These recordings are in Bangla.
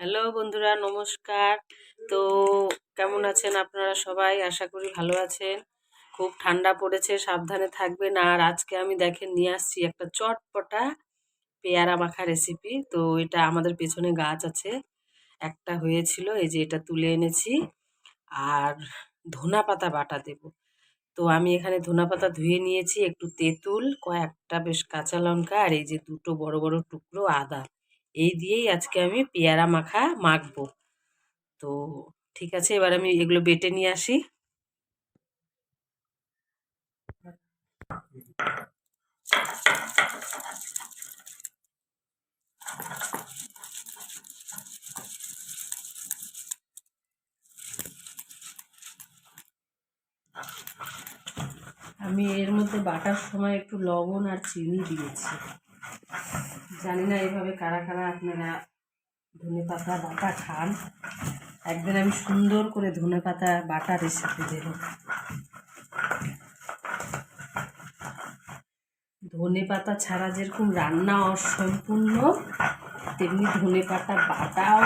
হ্যালো বন্ধুরা, নমস্কার। তো কেমন আছেন আপনারা সবাই? আশা করি ভালো আছেন। খুব ঠান্ডা পড়েছে, সাবধানে থাকবেন। আর আজকে আমি দেখেন নিয়ে আসছি একটা চটপটা পেয়ারা মাখা রেসিপি তো এটা আমাদের পেছনে গাছ আছে। একটা হয়েছিল, এই যে এটা তুলে এনেছি। আর ধনা পাতা বাটা দেব। তো আমি এখানে ধনা পাতা ধুয়ে নিয়েছি, একটু তেঁতুল, কয়েকটা বেশ কাঁচা লঙ্কা, আর এই যে দুটো বড় বড় টুকরো আদা। এই দিয়েই আজকে আমি পেয়ারা মাখা মাখবো। তো ঠিক আছে, এবার আমি এগুলো বেটে নিয়ে আসি। আমি এর মধ্যে বাটার সময় একটু লবণ আর চিনি দিয়েছি। জানি না এইভাবে কারা কারা আপনারা ধনে পাতা, বাটা খান। একদিন আমি সুন্দর করে ধনে পাতা, বাটা রেসিপি দেব। ধনে পাতা ছাড়া যেরকম রান্না অসম্পূর্ণ, তেমনি ধনে পাতা, বাটাও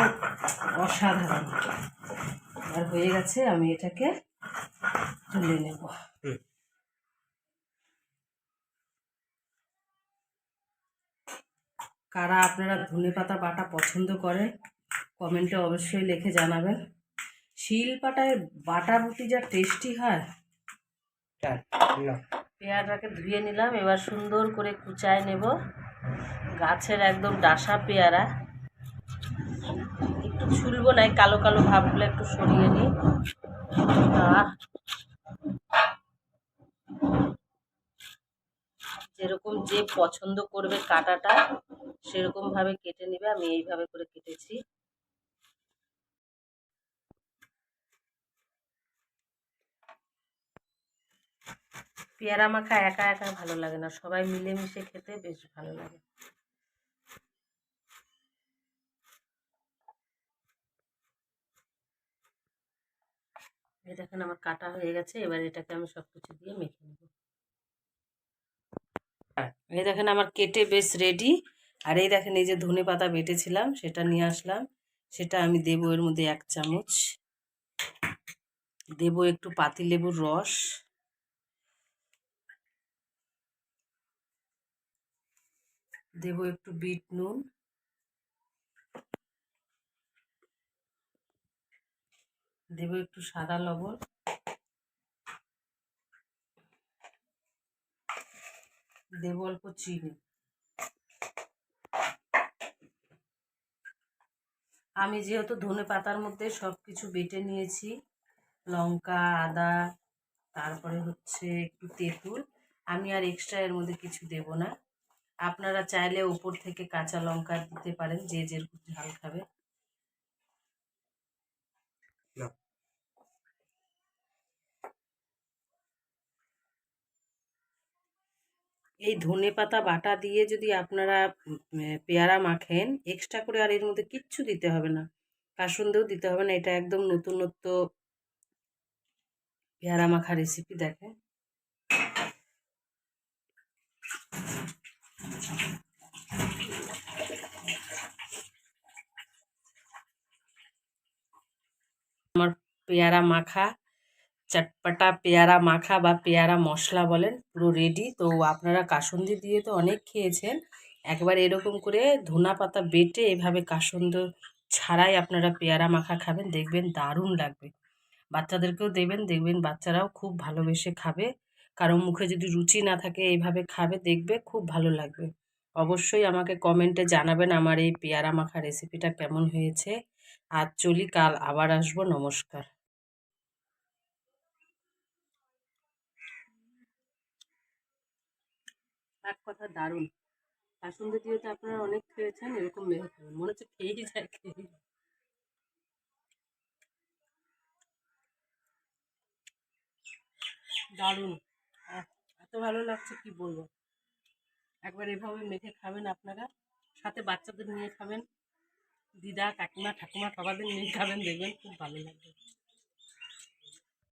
অসাধারণ। আর হয়ে গেছে, আমি এটাকে তুলে নেব। কারা আপনারা ধনে পাতা বাটা পছন্দ করেন কমেন্টে অবশ্যই লিখে জানাবেন। শিল পাটায় বাটা রুটি যা টেস্টি হয়। পেয়ারাটাকে ধুয়ে নিলাম এবার সুন্দর করে কুচায় নেব। গাছের একদম ডাসা পেয়ারা। একটু ছুলবো না কালো কালো ভাবগুলো একটু সরিয়ে নিই। যেরকম যে পছন্দ করবে কাটাটা। সেরকমভাবে কেটে নেবে, আমি এইভাবে করে কেটেছি। পেয়ারা মাখা একা একা ভালো লাগে না, সবাই মিলেমিশে খেতে বেশ ভালো লাগে। দেখেন আমার কাটা হয়ে গেছে, এবার এটাকে আমি সব কিছু দিয়ে মেখে নেব। এই দেখেন আমার কেটে বেশ রেডি আর এই দেখেন, এই যে ধনে পাতা বেটেছিলাম, সেটা নিয়ে আসলাম। সেটা আমি দেবো এর মধ্যে এক চামচ। দেব একটু পাতিলেবুর রস। দেব একটু বিট নুন। দেব একটু সাদা লবণ। দেব অল্প চিনি। আমি যেহেতু ধনে পাতার মধ্যে সব কিছু বেটে নিয়েছি, লঙ্কা, আদা, তারপরে হচ্ছে একটু তেঁতুল, আমি আর এক্সট্রা এর মধ্যে কিছু দেব না। আপনারা চাইলে ওপর থেকে কাঁচা লঙ্কা দিতে পারেন, যে যেরকম ঝাল খাবে। এই ধনে পাতা বাটা দিয়ে যদি আপনারা পেয়ারা মাখেন এক্সট্রা করে আর এর মধ্যে কিচ্ছু দিতে হবে না। কাসুন্দেও দিতে হবে না, এটা একদম নতুনত্ব পেয়ারা মাখা রেসিপি দেখেন। আমার পেয়ারা মাখা চটপটা, পেয়ারা মাখা বা পেয়ারা মশলা বলেন, পুরো রেডি তো আপনারা কাসুন্দি দিয়ে তো অনেক খেয়েছেন। একবার এরকম করে ধনা পাতা বেটে এভাবে কাসুন্দ ছাড়াই আপনারা পেয়ারা মাখা খাবেন, দেখবেন দারুণ লাগবে। বাচ্চাদেরকেও দেবেন, দেখবেন বাচ্চারাও খুব ভালোবেসে খাবে। কারও মুখে যদি রুচি না থাকে এইভাবে খাবে, দেখবে খুব ভালো লাগবে। অবশ্যই আমাকে কমেন্টে জানাবেন আমার এই পেয়ারা মাখা রেসিপিটা কেমন হয়েছে। আজ চলি, কাল আবার আসব। নমস্কার। এক কথা দারুণ। দিয়ে তো আপনারা অনেক খেয়েছেন এরকম মেঘে খাবেন মনে হচ্ছে খেয়েই যায় খেয়ে দারুণ। এত ভালো লাগছে কি বলব? একবার এভাবে মেখে খাবেন আপনারা। সাথে বাচ্চাদের নিয়ে খাবেন। দিদা, কাকিমা, ঠাকুমা সবাদের নিয়ে খাবেন, দেখবেন খুব ভালো লাগবে।